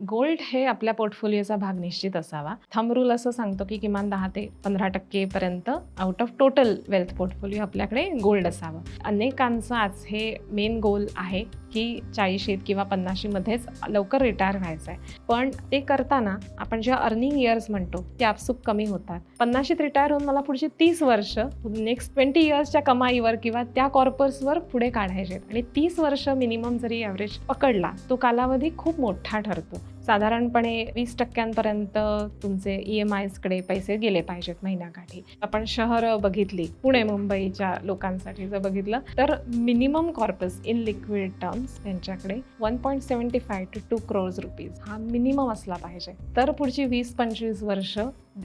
Gold हे आपल्या पोर्टफोलिओचा भाग निश्चित असावा. थंब रूल असं सांगतो की किमान दहा ते पंधरा टक्केपर्यंत out of total wealth portfolio आपल्याकडे गोल्ड असावं. अनेकांचं आज हे मेन गोल आहे की चाळीशीत किंवा पन्नाशीमध्येच लवकर रिटायर व्हायचं आहे पण ते करताना आपण जेव्हा अर्निंग इयर्स म्हणतो ते आपसूक कमी होतात. पन्नाशीत रिटायर होऊन मला पुढची तीस वर्ष नेक्स्ट ट्वेंटी इयर्सच्या कमाईवर किंवा त्या कॉर्पर्सवर पुढे काढायचे आणि तीस वर्ष मिनिमम जरी ॲव्हरेज पकडला तो कालावधी खूप मोठा ठरतो. साधारणपणे वीस टक्क्यांपर्यंत तुमचे ई एम आयजकडे पैसे गेले पाहिजेत महिन्याकाठी. आपण शहरं बघितली पुणे मुंबईच्या लोकांसाठी जर बघितलं तर minimum corpus in liquid terms त्यांच्याकडे one point seventy five to two crores rupees हा मिनिमम असला पाहिजे. तर पुढची वीस पंचवीस वर्ष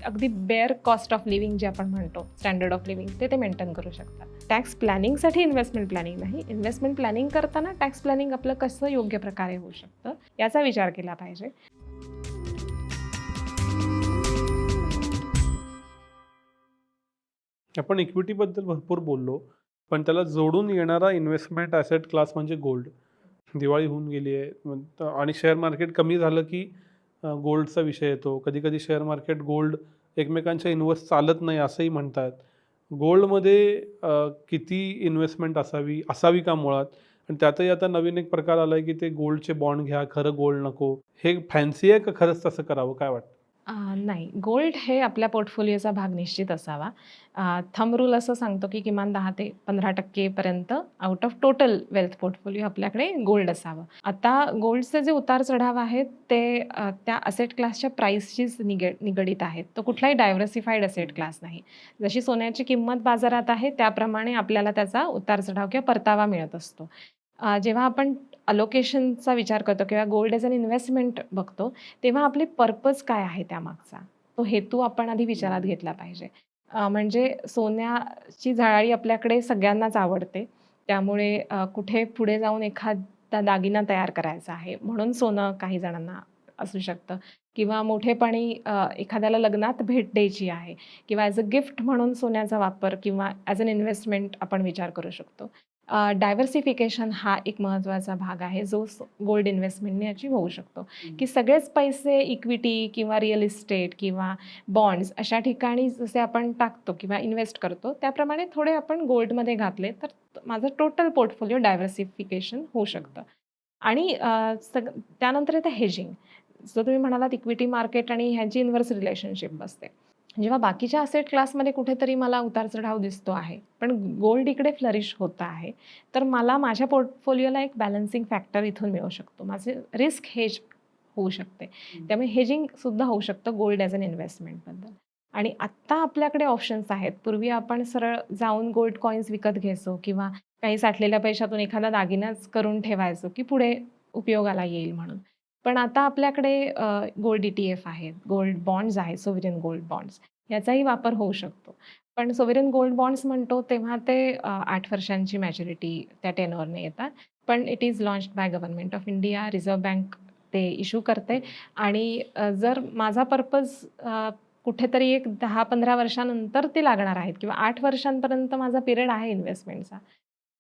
अगदी बेअर कॉस्ट ऑफ लिव्हिंग जे आपण म्हणतो स्टँडर्ड ऑफ लिव्हिंग ते ते मेंटेन करू शकतात. टॅक्स प्लॅनिंगसाठी इन्व्हेस्टमेंट प्लॅनिंग नाही. इन्व्हेस्टमेंट प्लॅनिंग करताना टॅक्स प्लॅनिंग आपलं कसं योग्य प्रकारे होऊ शकतं याचा विचार केला पाहिजे. आपण इक्विटीबद्दल भरपूर बोललो पण त्याला जोडून येणारा इन्व्हेस्टमेंट ॲसेट क्लास म्हणजे गोल्ड दिवाळी होऊन गेली आहे. आणि शेअर मार्केट कमी झालं की गोल्डचा विषय येतो. कधी कधी शेअर मार्केट गोल्ड एकमेकांच्या इन्व्हेस्ट चालत नाही असंही म्हणतात. गोल्डमध्ये किती इन्व्हेस्टमेंट असावी असावी का मुळात? आणि त्यातही आता नवीन एक प्रकार आला आहे की ते गोल्डचे बॉन्ड घ्या खरं गोल्ड नको. हे फॅन्सी आहे का खरंच तसं करावं? काय वाटतं? नाही. गोल्ड हे आपल्या पोर्टफोलिओचा भाग निश्चित असावा. थंब रूल असं सांगतो की किमान दहा ते पंधरा टक्केपर्यंत out of total wealth portfolio आपल्याकडे गोल्ड असावं. आता गोल्डचे जे उतार चढाव आहेत ते त्या असेट क्लासच्या प्राईसशीच निगे निगडीत आहेत. तो कुठलाही डायव्हर्सिफाईड असेट क्लास नाही. जशी सोन्याची किंमत बाजारात आहे त्याप्रमाणे आपल्याला त्याचा उतार चढाव किंवा परतावा मिळत असतो. जेव्हा आपण अलोकेशनचा विचार करतो किंवा गोल्ड एज अन इन्व्हेस्टमेंट बघतो तेव्हा आपले पर्पज काय आहे त्यामागचा? तो हेतू आपण आधी विचारात घेतला पाहिजे. म्हणजे सोन्याची झळाळी आपल्याकडे सगळ्यांनाच आवडते. त्यामुळे कुठे पुढे जाऊन एखादा दागिना तयार करायचा आहे म्हणून सोनं काही जणांना असू शकतं. किंवा मोठेपणी एखाद्याला लग्नात भेट द्यायची आहे किंवा ॲज अ गिफ्ट म्हणून सोन्याचा वापर किंवा ॲज अन इन्व्हेस्टमेंट आपण विचार करू शकतो. डायव्हर्सिफिकेशन हा एक महत्त्वाचा भाग आहे जो गोल्ड इन्व्हेस्टमेंटने अचीव होऊ शकतो. की सगळेच पैसे इक्विटी किंवा रिअल इस्टेट किंवा बॉन्ड्स अशा ठिकाणी जसे आपण टाकतो किंवा इन्व्हेस्ट करतो त्याप्रमाणे थोडे आपण गोल्डमध्ये घातले तर माझं टोटल पोर्टफोलिओ डायव्हर्सिफिकेशन होऊ शकतं. आणि सग त्यानंतर येतं हेजिंग जो तुम्ही म्हणालात इक्विटी मार्केट आणि ह्यांची इन्व्हर्स रिलेशनशिप बसते जेव्हा बाकीच्या असेट क्लासमध्ये कुठेतरी मला उतार चढाव दिसतो आहे. पण गोल्ड इकडे फ्लरिश होत आहे. तर मला माझ्या पोर्टफोलिओला एक बॅलन्सिंग फॅक्टर इथून मिळू शकतो. माझे रिस्क हेज होऊ शकते. त्यामुळे हेजिंग सुद्धा होऊ शकतं गोल्ड ॲज अन इन्व्हेस्टमेंटबद्दल आणि आत्ता आपल्याकडे ऑप्शन्स आहेत. पूर्वी आपण सरळ जाऊन गोल्ड कॉईन्स विकत घ्यायचो किंवा काही साठलेल्या पैशातून एखादा दागिनाच करून ठेवायचो की पुढे उपयोगाला येईल म्हणून. पण आता आपल्याकडे गोल्ड डी टी एफ आहेत गोल्ड बॉन्ड्स आहेत सोव्हरेन गोल्ड बॉन्ड्स. याचाही वापर होऊ शकतो. पण सोवेरियन गोल्ड बॉन्ड्स म्हणतो तेव्हा ते आठ वर्षांची मॅच्युरिटी त्या टेनवरने येतात. पण it is launch by government of India reserve bank ते इश्यू करते. आणि जर माझा पर्पज कुठेतरी एक दहा पंधरा वर्षानंतर ते लागणार आहेत किंवा आठ वर्षांपर्यंत माझा पिरियड आहे इन्व्हेस्टमेंटचा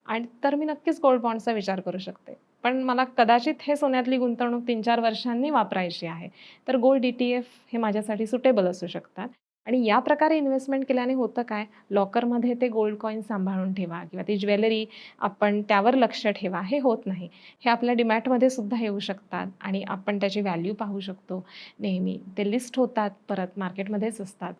आणि तर मी नक्कीच गोल्ड बॉन्डचा विचार करू शकते. पण मला कदाचित हे सोन्यातली गुंतवणूक तीन चार वर्षांनी वापरायची आहे. तर गोल्ड डी टी एफ हे माझ्यासाठी सुटेबल असू शकतात. आणि या प्रकारे इन्व्हेस्टमेंट केल्याने होतं काय? लॉकरमध्ये ते गोल्ड कॉईन सांभाळून ठेवा किंवा ती ज्वेलरी आपण त्यावर लक्ष ठेवा हे होत नाही. हे आपल्या डिमॅटमध्ये सुद्धा येऊ शकतात आणि आपण त्याची व्हॅल्यू पाहू शकतो. नेहमी ते लिस्ट होतात परत मार्केटमध्येच असतात.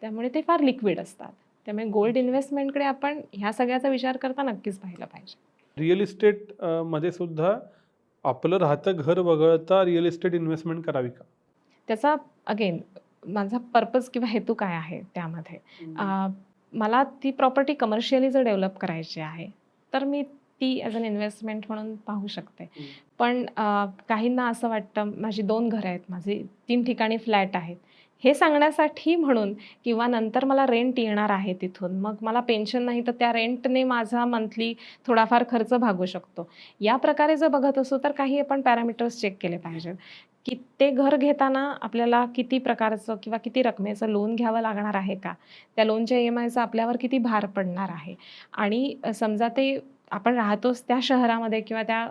त्यामुळे ते फार लिक्विड असतात. त्यामुळे गोल्ड इन्व्हेस्टमेंटकडे आपण ह्या सगळ्याचा विचार करता नक्कीच पाहिलं पाहिजे. रिअल इस्टेटमध्ये सुद्धा आपलं राहतं घर वगळता रिअल इस्टेट इन्व्हेस्टमेंट करावी का? त्याचा अगेन माझा पर्पज किंवा हेतू काय आहे त्यामध्ये? मला ती प्रॉपर्टी कमर्शियली जर डेव्हलप करायची आहे तर मी ती ॲज अन इन्व्हेस्टमेंट म्हणून पाहू शकते. पण काहींना असं वाटतं माझी दोन घरं आहेत माझी तीन ठिकाणी फ्लॅट आहेत हे सांगण्यासाठी म्हणून किंवा नंतर मला रेंट येणार आहे तिथून मग मला पेन्शन नाही तर त्या रेंटने माझा मंथली थोडाफार खर्च भागू शकतो. या प्रकारे जर बघत असू तर काही आपण पॅरामीटर्स चेक केले पाहिजेत की ते घर घेताना आपल्याला किती प्रकारचं किंवा किती रकमेचं लोन घ्यावं लागणार आहे का? त्या लोनच्या ई एम आयचा आपल्यावर किती भार पडणार आहे? आणि समजा ते आपण राहतोच त्या शहरामध्ये किंवा त्या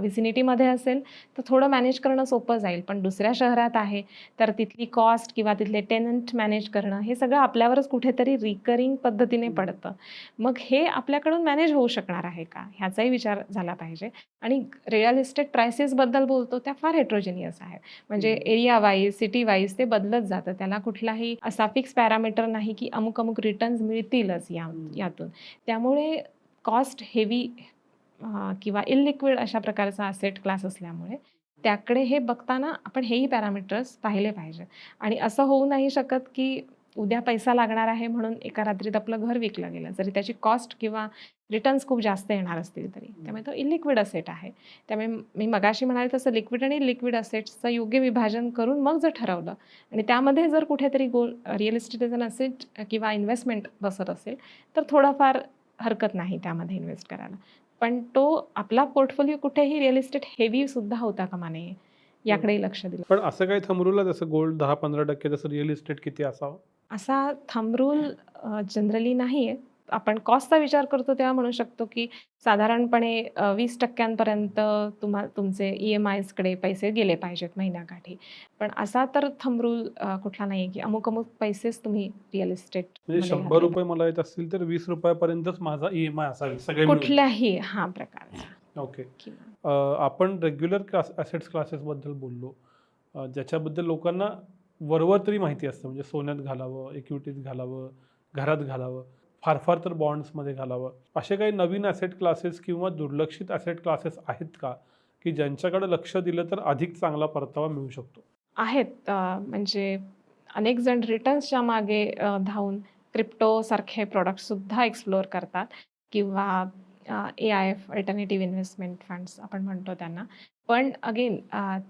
विसिनिटीमध्ये असेल तर थोडं मॅनेज करणं सोपं जाईल. पण दुसऱ्या शहरात आहे तर तिथली कॉस्ट किंवा तिथले टेनंट मॅनेज करणं हे सगळं आपल्यावरच कुठेतरी रिकरिंग पद्धतीने. पडतं. मग हे आपल्याकडून मॅनेज होऊ शकणार आहे का? ह्याचाही विचार झाला पाहिजे. आणि रिअल इस्टेट प्राइसेसबद्दल बोलतो त्या फार हेट्रोजेनियस आहेत. म्हणजे. एरिया वाईज सिटी वाईज ते बदलत जातं. त्याला कुठलाही असा फिक्स पॅरामीटर नाही की अमुक अमुक रिटर्न्स मिळतीलच या. यातून. त्यामुळे कॉस्ट हेवी किंवा इलिक्विड अशा प्रकारचा असेट क्लास असल्यामुळे त्याकडे हे बघताना आपण हेही पॅरामीटर्स पाहिले पाहिजे. आणि असं होऊ नाही शकत की उद्या पैसा लागणार आहे म्हणून एका रात्रीत आपलं घर विकलं गेलं जरी त्याची कॉस्ट किंवा रिटर्न्स खूप जास्त येणार असतील तरी. त्यामुळे तो इलिक्विड असेट आहे. त्यामुळे मी मगाशी म्हणाले तसं लिक्विड आणि लिक्विड असेट्सचं योग्य विभाजन करून मग जर ठरवलं आणि त्यामध्ये जर कुठेतरी goal real estate as an asset किंवा इन्व्हेस्टमेंट बसत असेल तर थोडाफार हरकत नाही त्यामध्ये इन्व्हेस्ट करायला. पण तो आपला पोर्टफोलिओ कुठेही रिअल इस्टेट हेवी सुद्धा होता कामा नये याकडेही लक्ष दिलं. पण असं काही थमरूल जसं गोल्ड दहा पंधरा टक्के तसं रिअल इस्टेट किती असावं? असा थंब रूल जनरली नाही आहे आपण कॉस्टचा विचार करतो तेव्हा म्हणू शकतो की साधारणपणे वीस टक्क्यांपर्यंत तुम्हा तुमचे ई एम आयजकडे पैसे गेले पाहिजेत महिन्याकाठी. पण असा तर थंब रूल कुठला नाही की अमुक अमुक पैसेच तुम्ही रिअल इस्टेट म्हणजे शंभर रुपये मला येत असतील तर वीस रुपयापर्यंतच माझा ई एम आय असावी सगळे. कुठल्याही हा प्रकारचा. ओके. आपण रेग्युलर क्लास ॲसेट्स क्लासेसबद्दल बोललो. ज्याच्याबद्दल लोकांना वरवर तरी माहिती असतं. म्हणजे सोन्यात घालावं इक्विटीत घालावं घरात घालावं. फार फार तर बॉन्ड्समध्ये घालावं. असे काही नवीन ॲसेट क्लासेस किंवा दुर्लक्षित ॲसेट क्लासेस आहेत का? की ज्यांच्याकडे लक्ष दिलं तर अधिक चांगला परतावा मिळू शकतो. आहेत. म्हणजे अनेक जण रिटर्न्सच्या मागे धावून क्रिप्टोसारखे प्रॉडक्टसुद्धा एक्सप्लोअर करतात. किंवा A I F alternative investment funds आपण म्हणतो त्यांना. पण अगेन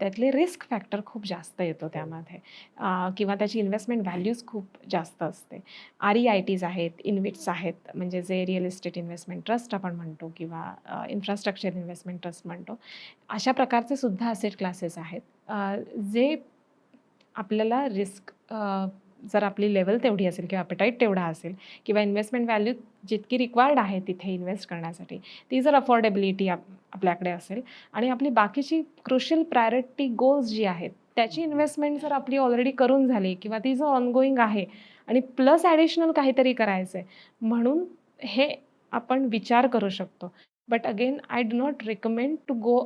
त्यातले रिस्क फॅक्टर खूप जास्त येतो त्यामध्ये. अ, किंवा त्याची इन्व्हेस्टमेंट व्हॅल्यूज खूप जास्त असते. आर ई आय टीज आहेत इन्व्हिट्स आहेत म्हणजे जे रिअल इस्टेट इन्व्हेस्टमेंट ट्रस्ट आपण म्हणतो किंवा इन्फ्रास्ट्रक्चर इन्व्हेस्टमेंट ट्रस्ट म्हणतो अशा प्रकारचे सुद्धा असेट क्लासेस आहेत. जे आपल्याला रिस्क जर आपली लेवल तेवढी असेल किंवा अपेटाईट तेवढा असेल किंवा इन्व्हेस्टमेंट व्हॅल्यू जितकी रिक्वायर्ड आहे तिथे इन्व्हेस्ट करण्यासाठी ती जर अफोर्डेबिलिटी आप आपल्याकडे असेल आणि आपली बाकीची क्रुशियल प्रायोरिटी गोल्स जी आहेत त्याची इन्व्हेस्टमेंट जर आपली ऑलरेडी करून झाली किंवा ती जर ऑनगोईंग आहे आणि प्लस ॲडिशनल काहीतरी करायचं आहे म्हणून हे आपण विचार करू शकतो. But again I do not recommend to go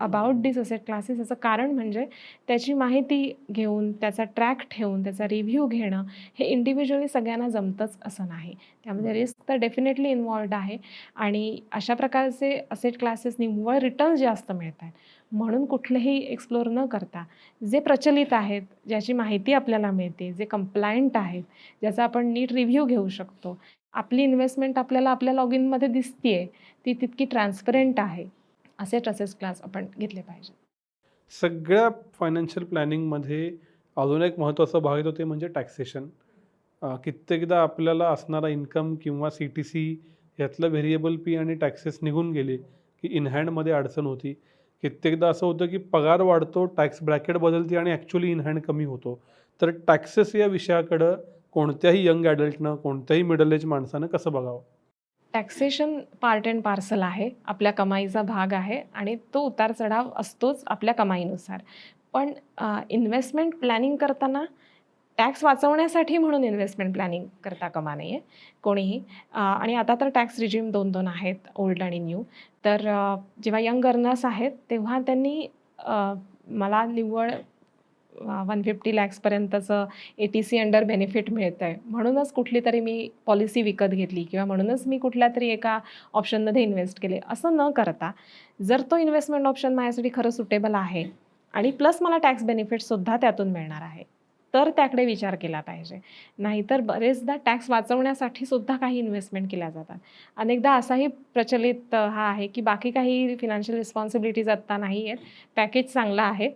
about this asset classes याचं कारण म्हणजे त्याची माहिती घेऊन त्याचा ट्रॅक ठेवून त्याचा रिव्ह्यू घेणं हे इंडिव्हिज्युअली सगळ्यांना जमतंच असं नाही. त्यामध्ये रिस्क तर डेफिनेटली इन्वॉल्ड आहे आणि अशा प्रकारचे असेट क्लासेस निव्वळ रिटर्न्स जास्त मिळत आहेत म्हणून कुठलेही एक्सप्लोअर न करता जे प्रचलित आहेत ज्याची माहिती आपल्याला मिळते जे कंप्लायंट आहेत ज्याचा आपण नीट रिव्ह्यू घेऊ शकतो आपली इन्व्हेस्टमेंट आपल्याला आपल्या लॉग इनमध्ये दिसतीये ती तितकी ट्रान्सपरंट आहे. असे ट्रसेस क्लास आपण घेतले पाहिजे सगळ्या फायनान्शियल प्लॅनिंगमध्ये अजून एक महत्त्वाचा भाग येतो ते म्हणजे टॅक्सेशन कित्येकदा आपल्याला असणारा इन्कम किंवा सी टी सी यातलं व्हेरिएबल पी आणि टॅक्सेस निघून गेले की इन हँडमध्ये अडचण होती. कित्येकदा असं होतं की पगार वाढतो टॅक्स ब्रॅकेट बदलते आणि ॲक्च्युली इन हँड कमी होतो. तर टॅक्सेस या विषयाकडं कोणत्याही यंग ॲडल्टनं कोणत्याही मिडल एज माणसानं कसं बघावं? टॅक्सेशन पार्ट अँड पार्सल आहे आपल्या कमाईचा भाग आहे आणि तो उतार चढाव असतोच आपल्या कमाईनुसार. पण इन्व्हेस्टमेंट प्लॅनिंग करताना टॅक्स वाचवण्यासाठी म्हणून इन्व्हेस्टमेंट प्लॅनिंग करता कामा नये कोणीही. आणि आता तर टॅक्स रिजिम दोन दोन आहेत ओल्ड आणि न्यू तर जेव्हा यंग अर्नर्स आहेत तेव्हा त्यांनी मला निव्वळ one fifty लॅक्सपर्यंतचं A T C under benefit मिळतं आहे म्हणूनच कुठली तरी मी पॉलिसी विकत घेतली किंवा म्हणूनच मी कुठल्या तरी एका ऑप्शनमध्ये इन्व्हेस्ट केले असं न करता जर तो इन्व्हेस्टमेंट ऑप्शन माझ्यासाठी खरं सुटेबल आहे आणि प्लस मला टॅक्स बेनिफिटसुद्धा त्यातून मिळणार आहे तर त्याकडे विचार केला पाहिजे. नाहीतर बरेचदा टॅक्स वाचवण्यासाठी सुद्धा काही इन्व्हेस्टमेंट केल्या जातात. अनेकदा असाही प्रचलित हा आहे की बाकी काही फिनान्शियल रिस्पॉन्सिबिलिटीज आत्ता नाही आहेत पॅकेज चांगला आहे.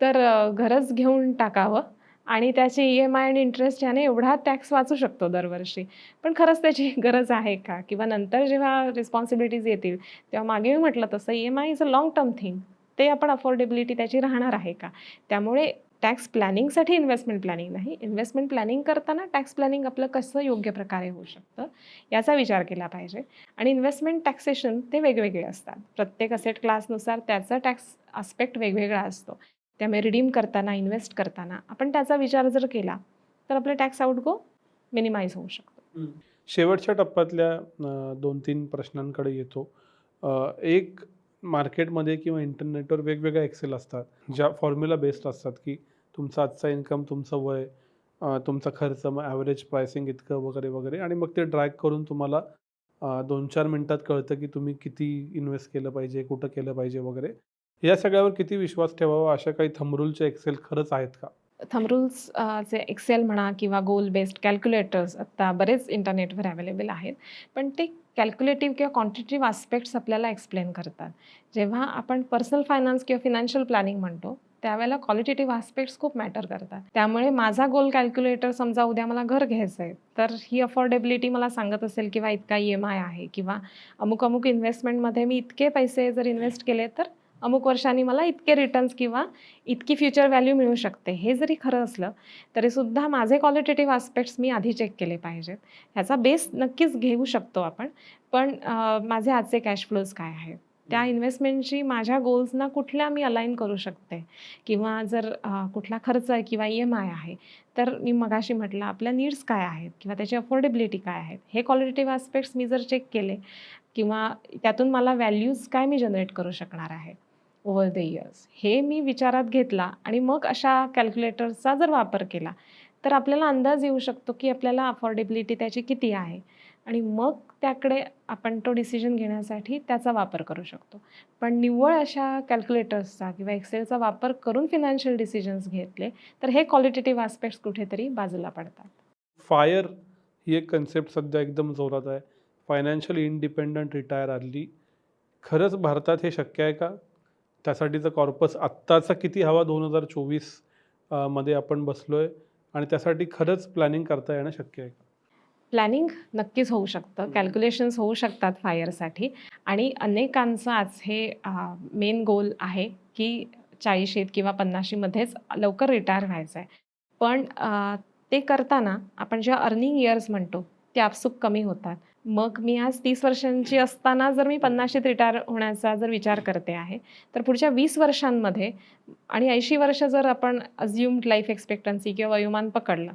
तर घरच घेऊन टाकावं आणि त्याची ई एम आय आणि इंटरेस्ट याने एवढा टॅक्स वाचू शकतो दरवर्षी. पण खरंच त्याची गरज आहे का? किंवा नंतर जेव्हा रिस्पॉन्सिबिलिटीज येतील तेव्हा मागे मी म्हटलं तसं E M I is a long term thing ते आपण अफोर्डेबिलिटी त्याची राहणार आहे का? त्यामुळे टॅक्स प्लॅनिंगसाठी इन्व्हेस्टमेंट प्लॅनिंग नाही. इन्व्हेस्टमेंट प्लॅनिंग करताना टॅक्स प्लॅनिंग आपलं कसं योग्य प्रकारे होऊ शकतं याचा विचार केला पाहिजे. आणि इन्व्हेस्टमेंट टॅक्सेशन ते वेगवेगळे असतात. प्रत्येक असेट क्लासनुसार त्याचा टॅक्स आस्पेक्ट वेगवेगळा असतो. त्यामुळे रिडीम करताना इन्व्हेस्ट करताना आपण त्याचा विचार जर केला तर आपलं टॅक्स आउटगो मिनिमाइज होऊ शकतो. शेवटच्या टप्प्यातल्या दोन तीन प्रश्नांकडे येतो. एक मार्केटमध्ये किंवा इंटरनेटवर वेगवेगळ्या एक्सेल असतात ज्या फॉर्म्युला बेस्ड असतात की तुमचा आजचा इन्कम तुमचं वय तुमचा खर्च मग ॲव्हरेज प्राइसिंग इतकं वगैरे वगैरे आणि मग ते ड्रॅग करून तुम्हाला दोन चार मिनटात कळतं की तुम्ही किती इन्व्हेस्ट केलं पाहिजे कुठं केलं पाहिजे वगैरे. या सगळ्यावर किती विश्वास ठेवावा अशा काही थंबरूलचे एक्सेल खरंच आहेत का? थंबरूल्स चे एक्सेल म्हणा किंवा गोल बेस्ड कॅल्क्युलेटर्स आत्ता बरेच इंटरनेटवर अवेलेबल आहेत. पण ते कॅल्क्युलेटिव्ह किंवा क्वांटिटेटिव्ह आस्पेक्ट्स आपल्याला एक्सप्लेन करतात. जेव्हा आपण पर्सनल फायनान्स किंवा फिनान्शियल प्लॅनिंग म्हणतो त्यावेळेला क्वालिटेटिव्ह आस्पेक्ट्स खूप मॅटर करतात. त्यामुळे माझा गोल कॅल्क्युलेटर समजा उद्या मला घर घ्यायचं आहे तर ही अफोर्डेबिलिटी मला सांगत असेल किंवा इतका ई एम आय आहे किंवा अमुक अमुक इन्व्हेस्टमेंटमध्ये मी इतके पैसे जर इन्व्हेस्ट केले तर अमुक वर्षांनी मला इतके रिटर्न्स किंवा इतकी फ्युचर व्हॅल्यू मिळू शकते हे जरी खरं असलं तरीसुद्धा माझे क्वालिटेटिव्ह आस्पेक्ट्स मी आधी चेक केले पाहिजेत. ह्याचा बेस नक्कीच घेऊ शकतो आपण पण माझे आजचे कॅश फ्लोज काय आहेत? त्या इन्व्हेस्टमेंटची माझ्या गोल्सना कुठल्या मी अलाईन करू शकते? किंवा जर कुठला खर्च आहे किंवा ई एम आय आहे तर मी मगाशी म्हटलं आपल्या नीड्स काय आहेत? किंवा त्याची अफोर्डेबिलिटी काय आहेत? हे क्वालिटेटिव्ह आस्पेक्ट्स मी जर चेक केले किंवा त्यातून मला व्हॅल्यूज काय मी जनरेट करू शकणार आहे? ओव्हर द इयर्स हे मी विचारात घेतला आणि मग अशा कॅल्क्युलेटरचा जर वापर केला तर आपल्याला अंदाज येऊ शकतो की आपल्याला अफोर्डेबिलिटी त्याची किती आहे आणि मग त्याकडे आपण तो डिसिजन घेण्यासाठी त्याचा वापर करू शकतो. पण निव्वळ अशा कॅल्क्युलेटर्सचा किंवा एक्सेलचा वापर करून फिनान्शियल डिसिजन्स घेतले तर हे क्वालिटेटिव्ह आस्पेक्ट्स कुठेतरी बाजूला पडतात. फायर ही एक कन्सेप्ट सध्या एकदम जोरात आहे. फायनान्शियल इंडिपेंडंट रिटायर आली खरंच भारतात हे शक्य आहे का? त्यासाठीचं कॉर्पस आत्ताचा किती हवा दोन हजार चोवीसमध्ये आपण बसलो आहे आणि त्यासाठी खरंच प्लॅनिंग करता येणं शक्य आहे का? प्लॅनिंग नक्कीच होऊ शकतं. कॅल्क्युलेशन्स होऊ शकतात फायरसाठी आणि अनेकांचं आज हे मेन गोल आहे की चाळीशीत किंवा पन्नाशीमध्येच लवकर रिटायर व्हायचं आहे पण ते करताना आपण जेव्हा अर्निंग इयर्स म्हणतो ते आपसूक कमी होतात. मग मी आज तीस वर्षांची असताना जर मी पन्नाशीत रिटायर होण्याचा जर विचार करते आहे तर पुढच्या वीस वर्षांमध्ये आणि ऐंशी वर्ष जर आपण अज्युम्ड लाईफ एक्सपेक्टन्सी किंवा वयोमान पकडलं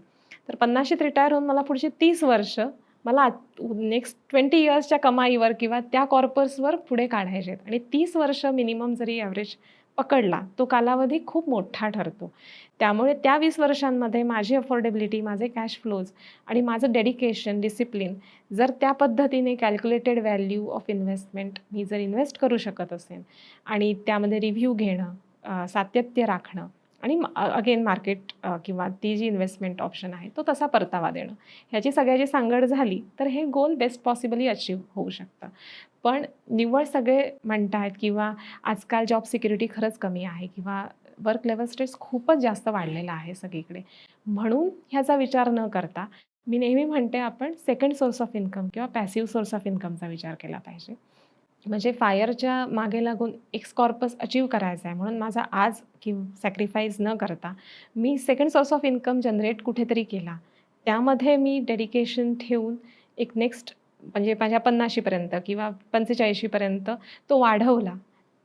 तर पन्नाशीत रिटायर होऊन मला पुढची तीस वर्ष मला नेक्स्ट ट्वेंटी इयर्सच्या कमाईवर किंवा त्या कॉर्पर्सवर पुढे काढायचे आहेत. आणि तीस वर्ष मिनिमम जरी ॲव्हरेज पकडला. तो कालावधी खूप मोठा ठरतो. त्यामुळे त्या वीस वर्षांमध्ये माझी अफोर्डेबिलिटी माझे कॅश फ्लोज आणि माझं डेडिकेशन डिसिप्लिन जर त्या पद्धतीने कॅल्क्युलेटेड व्हॅल्यू ऑफ इन्व्हेस्टमेंट मी जर इन्व्हेस्ट करू शकत असेल आणि त्यामध्ये रिव्ह्यू घेणं सातत्य राखणं आणि अगेन मार्केट किंवा ती जी इन्व्हेस्टमेंट ऑप्शन आहे तो तसा परतावा देणं. ह्याची सगळ्याची सांगड झाली तर हे गोल बेस्ट पॉसिबली अचीव होऊ शकतं. पण निव्वळ सगळे म्हणतात किंवा आजकाल जॉब सिक्युरिटी खरंच कमी आहे किंवा वर्क लेवल स्ट्रेस खूपच जास्त वाढलेला आहे सगळीकडे. म्हणून ह्याचा विचार न करता मी नेहमी म्हणते आपण सेकंड सोर्स ऑफ इन्कम किंवा पॅसिव्ह सोर्स ऑफ इन्कमचा विचार केला पाहिजे. म्हणजे फायरच्या मागे लागून एक स्कॉर्पस अचीव करायचा आहे. म्हणून माझा आज कि सॅक्रिफाईस न करता मी second source of income generate कुठेतरी केला. त्यामध्ये मी डेडिकेशन ठेवून एक नेक्स्ट म्हणजे माझ्या पन्नाशीपर्यंत किंवा पंचेचाळीशीपर्यंत तो वाढवला.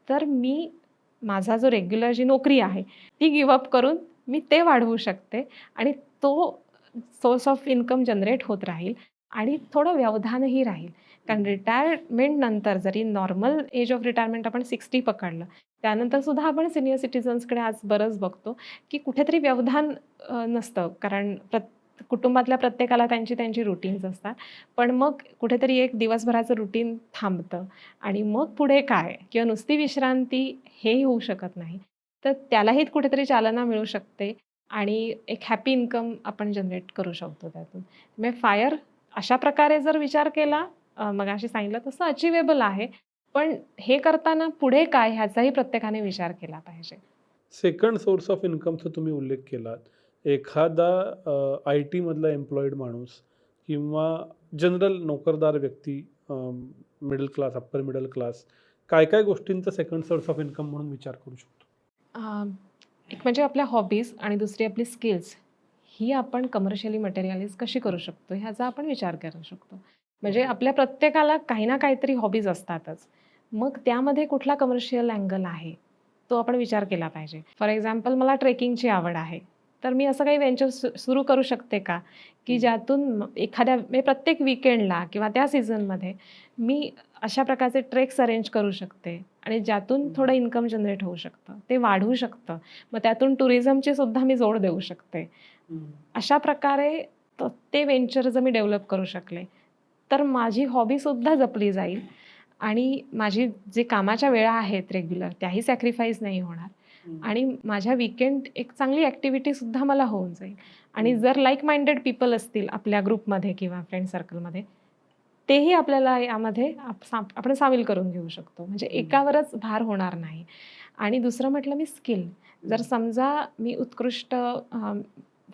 तर मी माझा जो रेग्युलर जी नोकरी आहे ती गिवअप करून मी ते वाढवू शकते आणि तो सोर्स ऑफ इन्कम जनरेट होत राहील आणि थोडं व्यवधानही राहील. कारण रिटायरमेंट नंतर जरी नॉर्मल एज ऑफ रिटायरमेंट आपण सिक्स्टी पकडलं त्यानंतर सुद्धा आपण सिनियर सिटीजन्सकडे आज बरंच बघतो की कुठेतरी व्यवधान नसतं. कारण प्रत कुटुंबातल्या प्रत्येकाला त्यांची त्यांची रुटीन्स असतात. पण मग कुठेतरी एक दिवसभराचं रुटीन थांबतं. आणि मग पुढे काय? किंवा नुसती विश्रांती हेही होऊ शकत नाही. तर त्यालाही कुठेतरी चालना मिळू शकते. आणि एक हॅपी इन्कम आपण जनरेट करू शकतो त्यातून. म्हणजे फायर अशा प्रकारे जर विचार केला अ, मगाशी सांगितलं तसं अचिवेबल आहे. पण हे करताना पुढे काय ह्याचाही प्रत्येकाने विचार केला पाहिजे. सेकंड सोर्स ऑफ इन्कमचा तुम्ही उल्लेख केलात. एखादा आय टीमधला एम्प्लॉईड माणूस किंवा जनरल नोकरदार व्यक्ती middle class upper middle class काय काय गोष्टींचा सेकंड सोर्स ऑफ इन्कम म्हणून विचार करू शकतो? एक म्हणजे आपल्या हॉबीज आणि दुसरी आपली स्किल्स ही आपण कमर्शियली मटेरियलाइज कशी करू शकतो ह्याचा आपण विचार करू शकतो. म्हणजे आपल्या प्रत्येकाला काही ना काहीतरी हॉबीज असतातच. मग त्यामध्ये कुठला कमर्शियल अँगल आहे? तो आपण विचार केला पाहिजे. फॉर एक्झाम्पल मला ट्रेकिंगची आवड आहे. तर मी असं काही व्हेंचर सु सुरू करू शकते का? की ज्यातून एखाद्या म्हणजे प्रत्येक विकेंडला किंवा त्या सीझनमध्ये मी अशा प्रकारचे ट्रेक्स अरेंज करू शकते. आणि ज्यातून थोडं इन्कम जनरेट होऊ शकतं. ते वाढू शकतं. मग त्यातून टुरिझमची सुद्धा मी जोड देऊ शकते. अशा प्रकारे त- व्हेंचर जर मी डेव्हलप करू शकले तर माझी हॉबीसुद्धा जपली जाईल. आणि माझी जे कामाच्या वेळा आहेत रेग्युलर त्याही सॅक्रिफाईस नाही होणार. आणि माझ्या विकेंड एक चांगली ॲक्टिव्हिटीसुद्धा मला होऊन जाईल. आणि. जर लाईक माइंडेड पीपल असतील आपल्या ग्रुपमध्ये किंवा फ्रेंड सर्कलमध्ये तेही आपल्याला यामध्ये आप सा आपण सामील करून घेऊ शकतो. म्हणजे. एकावरच भार होणार नाही. आणि दुसरं म्हटलं मी स्किल जर समजा मी उत्कृष्ट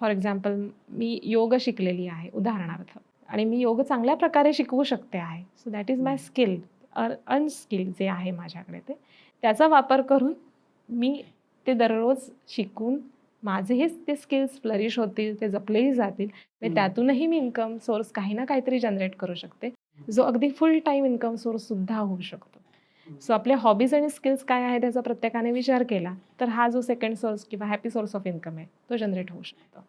फॉर एक्झाम्पल मी योग शिकलेली आहे उदाहरणार्थ. आणि मी योग चांगल्या प्रकारे शिकवू शकते आहे. So that is my. Skill unskill जे आहे माझ्याकडे ते. त्याचा वापर करून मी ते दररोज शिकून माझेही ते स्किल्स फ्लरिश होतील ते जपलेही जातील. त्यातूनही मी इन्कम सोर्स काही ना काहीतरी जनरेट करू शकते. जो अगदी फुल टाईम इन्कम सोर्स सुद्धा होऊ शकतो. सो आपल्या हॉबीज आणि स्किल्स काय आहे त्याचा प्रत्येकाने विचार केला तर हा जो सेकंड सोर्स किंवा हॅपी सोर्स ऑफ इन्कम आहे तो जनरेट होऊ शकतो.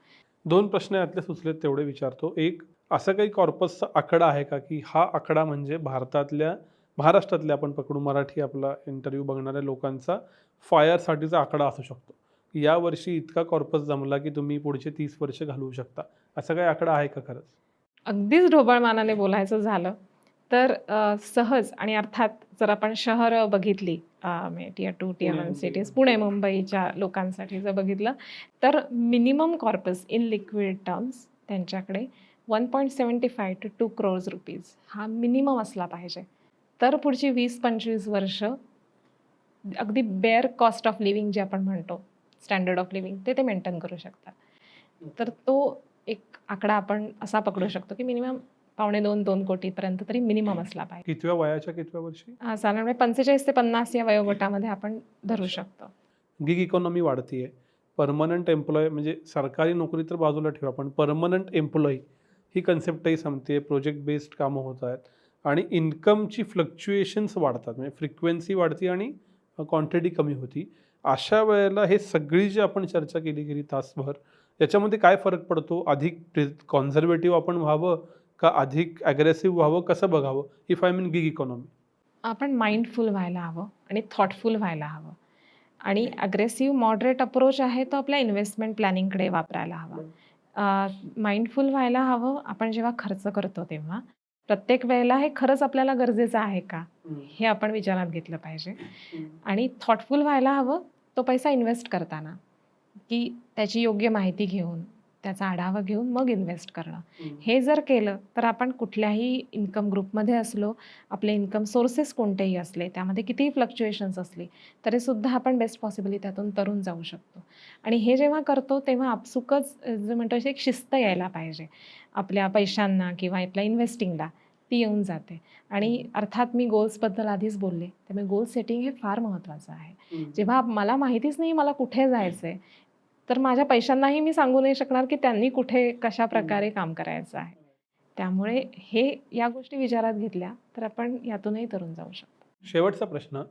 दोन प्रश्न यातले सुचलेत तेवढे विचारतो. एक असा काही कॉर्पसचा आकडा आहे का की हा आकडा म्हणजे भारतातल्या महाराष्ट्रातल्या आपण पकडू मराठी आपला इंटरव्ह्यू बघणाऱ्या लोकांचा फायरसाठीचा आकडा असू शकतो. या वर्षी इतका कॉर्पस जमला की तुम्ही पुढचे तीस वर्ष घालवू शकता. असा काही आकडा आहे का खरंच? अगदीच ढोबळमानाने बोलायचं झालं. तर सहज आणि अर्थात जर आपण शहरं बघितली tier two Pune, one. Cities Pune मुंबईच्या लोकांसाठी जर बघितलं तर minimum corpus in liquid terms त्यांच्याकडे one point seventy five to two crores rupees हा मिनिमम असला पाहिजे तर पुढची वीस पंचवीस वर्ष अगदी बेअर कॉस्ट ऑफ लिव्हिंग जे आपण म्हणतो स्टँडर्ड ऑफ लिव्हिंग ते ते मेंटेन करू शकतात तर तो एक आकडा आपण असा पकडू शकतो की मिनिमम पावणे दोन दोन कोटीपर्यंत तरी मिनिमम असला पाहिजे. कितव्या वयाच्या कितव्या वर्षी? अं, साधारणपणे पंचेचाळीस ते पन्नास या वयोगटामध्ये आपण धरू शकतो. गिग इकॉनॉमी वाढतीये. परमनंट एम्प्लॉय म्हणजे सरकारी नोकरी तर बाजूला ठेवा पण परमनंट एम्प्लॉई ही कन्सेप्टही संपते प्रोजेक्ट बेस्ड कामं होत आहेत. आणि इन्कमची फ्लक्च्युएशन्स वाढतात. म्हणजे फ्रिक्वेन्सी वाढती आणि क्वांटिटी कमी होती. अशा वेळेला हे सगळी जी आपण चर्चा केली गेली तासभर याच्यामध्ये काय फरक पडतो? अधिक कॉन्झर्वेटिव्ह आपण व्हावं? का अधिक ॲग्रेसिव्ह व्हावं कसं बघावं? If I mean gig economy आपण माइंडफुल व्हायला हवं आणि थॉटफुल व्हायला हवं. आणि अग्रेसिव्ह मॉडरेट अप्रोच आहे तो आपल्या इन्व्हेस्टमेंट प्लॅनिंगकडे वापरायला हवा. माइंडफुल व्हायला हवं आपण जेव्हा खर्च करतो तेव्हा. प्रत्येक वेळेला हे खरंच आपल्याला गरजेचं आहे का? हे आपण विचारात घेतलं पाहिजे. आणि थॉटफुल व्हायला हवं तो पैसा इन्व्हेस्ट करताना. की त्याची योग्य माहिती घेऊन त्याचा आढावा घेऊन मग इन्व्हेस्ट करणं. हे जर केलं तर आपण कुठल्याही इन्कम ग्रुपमध्ये असलो आपले इन्कम सोर्सेस कोणतेही असले त्यामध्ये कितीही फ्लक्च्युएशन्स असली तरीसुद्धा आपण बेस्ट पॉसिबली त्यातून तरून जाऊ शकतो. आणि हे जेव्हा करतो तेव्हा आपसुकच जे म्हणतो एक शिस्त यायला पाहिजे. आपल्या पैशांना किंवा आपल्या इन्व्हेस्टिंगला ती येऊन जाते. आणि अर्थात मी गोल्सबद्दल आधीच बोलले त्यामुळे गोल सेटिंग हे फार महत्त्वाचं आहे. जेव्हा मला माहितीच नाही मला कुठे जायचं आहे तर माझ्या पैशांनाही मी सांगू नाही शकणार की त्यांनी कुठे कशा प्रकारे काम करायचं आहे. त्यामुळे हे या गोष्टी विचारात घेतल्या तर आपण यातूनही तरून जाऊ शकतो. शेवटचा प्रश्न.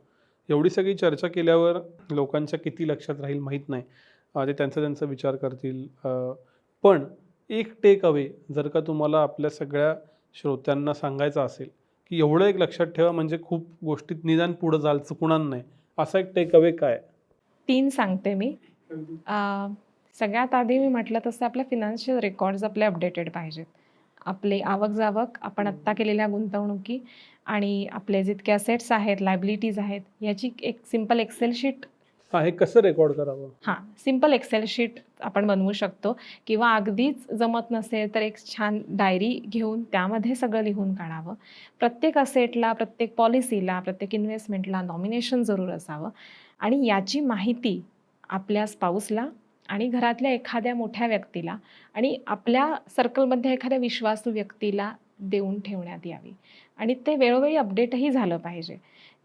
एवढी सगळी चर्चा केल्यावर लोकांच्या किती लक्षात राहील माहीत नाही. ते त्यांचा त्यांचा विचार करतील. पण एक टेक अवे जर का तुम्हाला आपल्या सगळ्या श्रोत्यांना सांगायचं असेल की एवढं एक लक्षात ठेवा म्हणजे खूप गोष्टीत निदान पुढं जाल चुकणार नाही. असा एक टेक अवे काय? तीन सांगते मी. सगळ्यात आधी मी म्हटलं तसं आपल्या फिनान्शियल रेकॉर्ड्स आपले अपडेटेड पाहिजेत. आपले आवक जावक आपण. आत्ता केलेल्या गुंतवणुकी आणि आपले जितके असेट्स आहेत लायबिलिटीज आहेत याची एक सिंपल एक्सेल शीट हां कसं रेकॉर्ड करावं? हां सिंपल एक्सेल शीट आपण बनवू शकतो किंवा अगदीच जमत नसेल तर एक छान डायरी घेऊन त्यामध्ये सगळं लिहून काढावं. प्रत्येक असेटला प्रत्येक पॉलिसीला प्रत्येक इन्व्हेस्टमेंटला नॉमिनेशन जरूर असावं. आणि याची माहिती आपल्या स्पाऊसला आणि घरातल्या एखाद्या मोठ्या व्यक्तीला आणि आपल्या सर्कलमध्ये एखाद्या विश्वासू व्यक्तीला देऊन ठेवण्यात यावी. आणि ते वेळोवेळी अपडेटही झालं पाहिजे.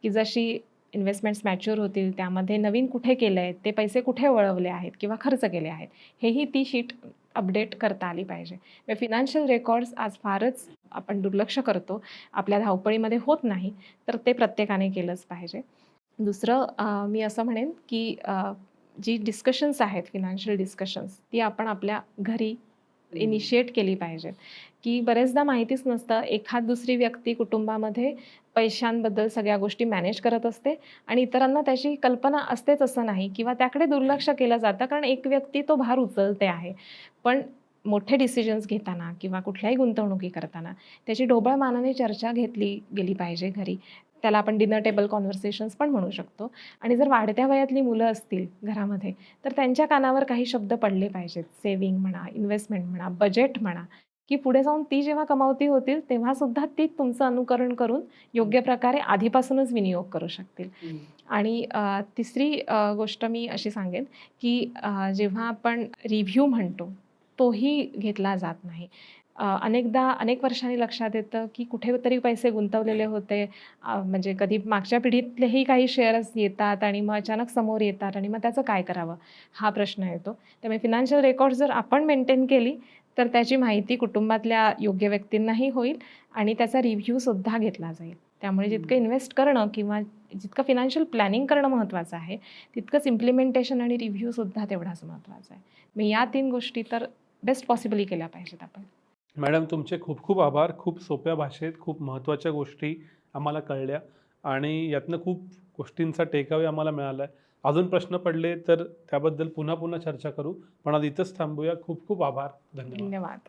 की जशी इन्व्हेस्टमेंट्स मॅच्युअर होतील त्यामध्ये नवीन कुठे केलं आहे ते पैसे कुठे वळवले आहेत किंवा खर्च केले आहेत हेही ती शीट अपडेट करता आली पाहिजे. म्हणजे फिनान्शियल रेकॉर्ड्स आज फारच आपण दुर्लक्ष करतो. आपल्या धावपळीमध्ये होत नाही तर ते प्रत्येकाने केलंच पाहिजे. दुसरं मी असं म्हणेन की जी डिस्कशन्स आहेत फिनान्शियल डिस्कशन्स ती आपण आपल्या घरी इनिशिएट केली पाहिजेत. की बरेचदा माहितीच नसतं एखाद दुसरी व्यक्ती कुटुंबामध्ये पैशांबद्दल सगळ्या गोष्टी मॅनेज करत असते आणि इतरांना त्याची कल्पना असतेच असं नाही किंवा त्याकडे दुर्लक्ष केलं जातं कारण एक व्यक्ती तो भार उचलते आहे. पण मोठे डिसिजन्स घेताना किंवा कुठल्याही गुंतवणुकी करताना त्याची ढोबळ मानाने चर्चा घेतली गेली पाहिजे घरी. त्याला आपण डिनर टेबल कॉन्व्हर्सेशन्स पण म्हणू शकतो. आणि जर वाढत्या वयातली मुलं असतील घरामध्ये तर त्यांच्या कानावर काही शब्द पडले पाहिजेत. सेविंग म्हणा इन्व्हेस्टमेंट म्हणा बजेट म्हणा की पुढे जाऊन ती जेव्हा कमावती होतील तेव्हा सुद्धा ती तुमचं अनुकरण करून योग्य प्रकारे आधीपासूनच विनियोग करू शकतील. आणि तिसरी गोष्ट मी अशी सांगेन की जेव्हा आपण रिव्ह्यू म्हणतो तोही घेतला जात नाही. अनेकदा अनेक वर्षांनी लक्षात येतं की कुठेतरी पैसे गुंतवलेले होते. म्हणजे कधी मागच्या पिढीतलेही काही शेअर्स येतात आणि मग अचानक समोर येतात आणि मग त्याचं काय करावं? हा प्रश्न येतो. त्यामुळे फिनान्शियल रेकॉर्ड्स जर आपण मेंटेन केली तर त्याची माहिती कुटुंबातल्या योग्य व्यक्तींनाही होईल आणि त्याचा रिव्ह्यूसुद्धा घेतला जाईल. त्यामुळे जितकं इन्व्हेस्ट करणं किंवा जितकं फिनान्शियल प्लॅनिंग करणं महत्त्वाचं आहे तितकंच इम्प्लिमेंटेशन आणि रिव्ह्यूसुद्धा तेवढाच महत्त्वाचा आहे. मग या तीन गोष्टी तर बेस्ट पॉसिबली केल्या पाहिजेत आपण. मॅडम तुमचे खूप खूप आभार. खूप सोप्या भाषेत खूप महत्त्वाच्या गोष्टी आम्हाला कळल्या आणि यातनं खूप गोष्टींचा टेकावे आम्हाला मिळाला आहे अजून प्रश्न पडले तर त्याबद्दल पुन्हा पुन्हा चर्चा करू. पण आज इथंच थांबूया. खूप खूप आभार. धन्यवाद. धन्यवाद.